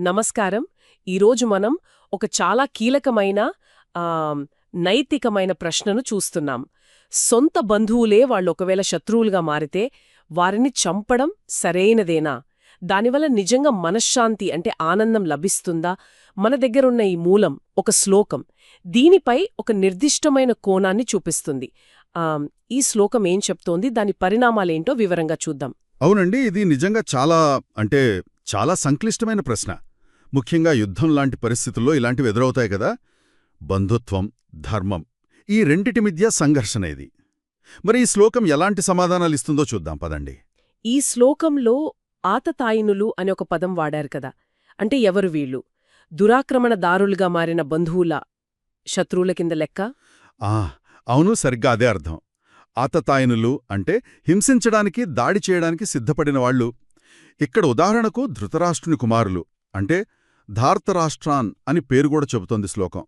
నమస్కారం. ఈరోజు మనం ఒక చాలా కీలకమైన నైతికమైన ప్రశ్నను చూస్తున్నాం. సొంత బంధువులే వాళ్ళు ఒకవేళ శత్రువులుగా మారితే వారిని చంపడం సరైనదేనా? దానివల్ల నిజంగా మనశ్శాంతి అంటే ఆనందం లభిస్తుందా? మన దగ్గరున్న ఈ మూలం ఒక శ్లోకం దీనిపై ఒక నిర్దిష్టమైన కోణాన్ని చూపిస్తుంది. ఈ శ్లోకం ఏం చెప్తోంది? దాని పరిణామాలేంటో వివరంగా చూద్దాం. అవునండి ఇది నిజంగా చాలా అంటే చాలా సంక్లిష్టమైన ప్రశ్న. ముఖ్యంగా యుద్ధం లాంటి పరిస్థితుల్లో ఇలాంటివి ఎదురవుతాయి కదా. బంధుత్వం ధర్మం ఈ రెండిటి మధ్య సంఘర్షణ ఇది. మరి ఈ శ్లోకం ఎలాంటి సమాధానాలు ఇస్తుందో చూద్దాం పదండి. ఈ శ్లోకంలో ఆతతాయినులు అనే ఒక పదం వాడారు కదా. అంటే ఎవరు వీళ్ళు? దురాక్రమణదారులుగా మారిన బంధువుల శత్రువుల కింద లెక్క? ఆ అవును సరిగ్గా అదే అర్థం. ఆతతాయనులు అంటే హింసించడానికి దాడి చేయడానికి సిద్ధపడిన వాళ్ళు. ఇక్కడ ఉదాహరణకు ధృతరాష్ట్రుని కుమారులు. అంటే ధార్తరాష్ట్రాన్ అని పేరు కూడా చెబుతోంది శ్లోకం.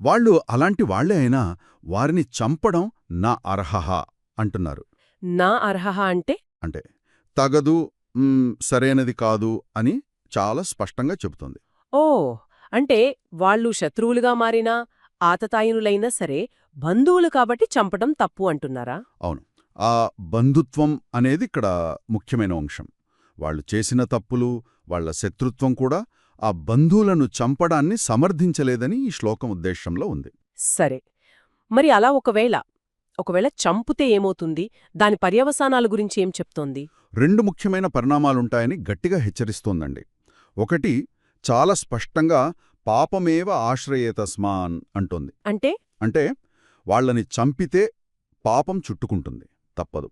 వాళ్ళు అలాంటి వాళ్ళే అయినా వారిని చంపడం నా అర్హహ అంటున్నారు. నా అర్హ అంటే? అంటే తగదు సరైనది కాదు అని చాలా స్పష్టంగా చెబుతోంది. ఓ అంటే వాళ్ళు శత్రువులుగా మారినా ఆతతాయినులైనా సరే బంధువులు కాబట్టి చంపడం తప్పు అంటున్నారా? ఆ బంధుత్వం అనేది ఇక్కడ ముఖ్యమైన అంశం. వాళ్ళు చేసిన తప్పులు వాళ్ళ శత్రుత్వం కూడా ఆ బంధువులను చంపడాన్ని సమర్థించలేదని ఈ శ్లోకం ఉద్దేశంలో ఉంది. సరే. మరి అలా ఒకవేళ ఒకవేళ చంపుతే ఏమవుతుంది? దాని పర్యవసానాల గురించి ఏం చెప్తోంది? రెండు ముఖ్యమైన పరిణామాలుంటాయని గట్టిగా హెచ్చరిస్తోందండి. ఒకటి చాలా స్పష్టంగా పాపమేవ ఆశ్రయేతస్మాన్ అంటోంది. అంటే? అంటే వాళ్ళని చంపితే పాపం చుట్టుకుంటుంది తప్పదు.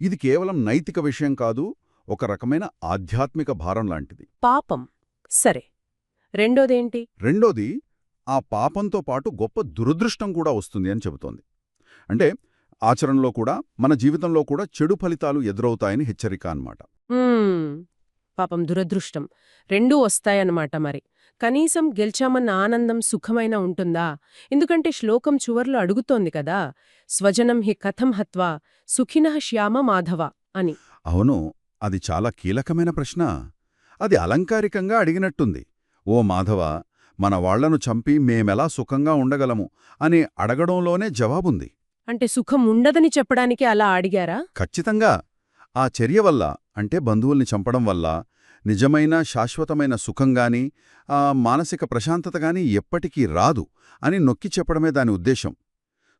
ఇది కేవలం నైతిక విషయం కాదు ఒక రకమైన ఆధ్యాత్మిక భారం లాంటిది. పాపం? సరే రెండోదేంటి? రెండోది ఆ పాపంతో పాటు గొప్ప దురదృష్టం కూడా వస్తుంది అని చెబుతోంది. అంటే ఆచరణలో కూడా మన జీవితంలో కూడా చెడు ఫలితాలు ఎదురవుతాయని హెచ్చరిక అన్నమాట. పాపం దురదృష్టం. రెండూ వస్తాయన్నమాట మరి. కనీసం గెలిచామన్న ఆనందం సుఖమైన ఉంటుందా? ఎందుకంటే శ్లోకం చివర్లో అడుగుతోంది కదా స్వజనం హి కథం హత్వా సుఖినః శ్యామ మాధవ అని. అవును అది చాలా కీలకమైన ప్రశ్న. అది అలంకారికంగా అడిగినట్టుంది. ఓ మాధవ మన వాళ్ళను చంపి మేమెలా సుఖంగా ఉండగలము? అని అడగడంలోనే జవాబుంది. అంటే సుఖం ఉండదని చెప్పడానికి అలా అడిగారా? ఖచ్చితంగా. ఆ చర్య వల్ల అంటే బంధువుల్ని చంపడం వల్ల నిజమైన శాశ్వతమైన సుఖంగాని ఆ మానసిక ప్రశాంతతగాని ఎప్పటికీ రాదు అని నొక్కి చెప్పడమే దాని ఉద్దేశం.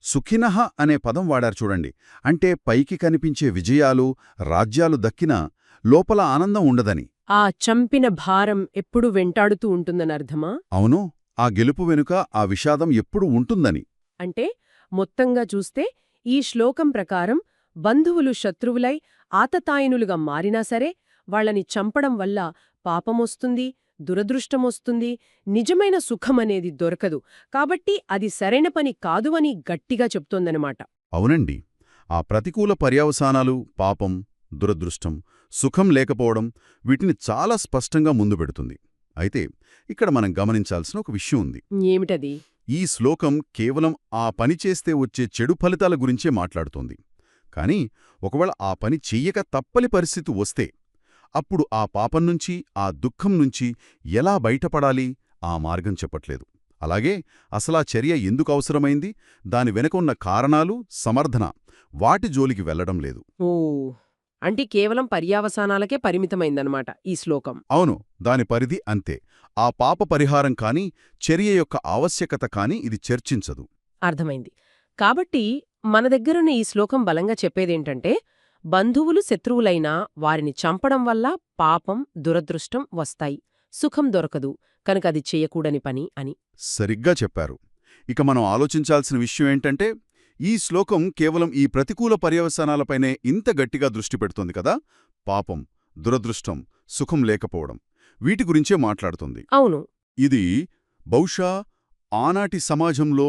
సుఖినః అనే పదం వాడారు చూడండి. అంటే పైకి కనిపించే విజయాలు రాజ్యాలు దక్కినా లోపల ఆనందం ఉండదని. ఆ చంపిన భారం ఎప్పుడు వెంటాడుతూ ఉంటుందని అర్థమా అవును ఆ గెలుపు వెనుక ఆ విషాదం ఎప్పుడు ఉంటుందని. అంటే మొత్తంగా చూస్తే ఈ శ్లోకం ప్రకారం బంధువులు శత్రువులై ఆతతాయనులుగా మారినా సరే వాళ్ళని చంపడం వల్ల పాపమొస్తుంది దురదృష్టమొస్తుంది నిజమైన సుఖమనేది దొరకదు. కాబట్టి అది సరైన పని కాదు అని గట్టిగా చెప్తోందనమాట. అవునండి. ఆ ప్రతికూల పర్యవసానాలు పాపం దురదృష్టం సుఖం లేకపోవడం వీటిని చాలా స్పష్టంగా ముందు పెడుతుంది. అయితే ఇక్కడ మనం గమనించాల్సిన ఒక విషయం ఉంది. ఏమిటది? ఈ శ్లోకం కేవలం ఆ పని చేస్తే వచ్చే చెడు ఫలితాల గురించే మాట్లాడుతోంది. కాని ఒకవేళ ఆ పని చెయ్యక తప్పని పరిస్థితి వస్తే అప్పుడు ఆ పాపం నుంచి ఆ దుఃఖం నుంచి ఎలా బయటపడాలి? ఆ మార్గం చెప్పట్లేదు. అలాగే అసలా చర్య ఎందుకు అవసరమైంది? దాని వెనుక ఉన్న కారణాలు సమర్థన వాటి జోలికి వెళ్ళడం లేదు. ఓ అంటే కేవలం పర్యావసానాలకే పరిమితమైందనమాట ఈ శ్లోకం. అవును దాని పరిధి అంతే. ఆ పాప పరిహారం కాని చర్య యొక్క ఆవశ్యకత కాని ఇది చర్చించదు. అర్థమైంది. కాబట్టి మన దగ్గరున్న ఈ శ్లోకం బలంగా చెప్పేదేంటంటే బంధువులు శత్రువులైనా వారిని చంపడం వల్ల పాపం దురదృష్టం వస్తాయి. సుఖం దొరకదు. కనుక అది చెయ్యకూడని పని అని. సరిగ్గా చెప్పారు. ఇక మనం ఆలోచించాల్సిన విషయం ఏంటంటే ఈ శ్లోకం కేవలం ఈ ప్రతికూల పర్యవసానాలపైనే ఇంత గట్టిగా దృష్టి పెడుతోంది కదా? పాపం దురదృష్టం సుఖం లేకపోవడం వీటి గురించే మాట్లాడుతుంది. అవును. ఇది బహుశా ఆనాటి సమాజంలో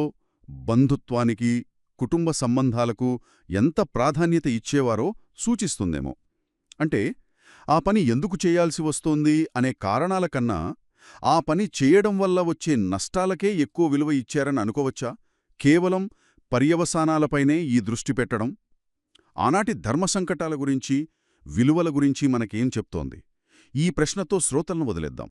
బంధుత్వానికి కుటుంబ సంబంధాలకు ఎంత ప్రాధాన్యత ఇచ్చేవారో సూచిస్తుందేమో. అంటే ఆ పని ఎందుకు చేయాల్సి వస్తోంది అనే కారణాల కన్నా ఆ పని చేయడం వల్ల వచ్చే నష్టాలకే ఎక్కువ విలువ ఇచ్చారని అనుకోవచ్చా? కేవలం పర్యవసానాలపైనే ఈ దృష్టి పెట్టడం ఆనాటి ధర్మ సంకటాల గురించి విలువల గురించి మనకేం చెప్తోంది? ఈ ప్రశ్నతో శ్రోతలను వదిలేద్దాం.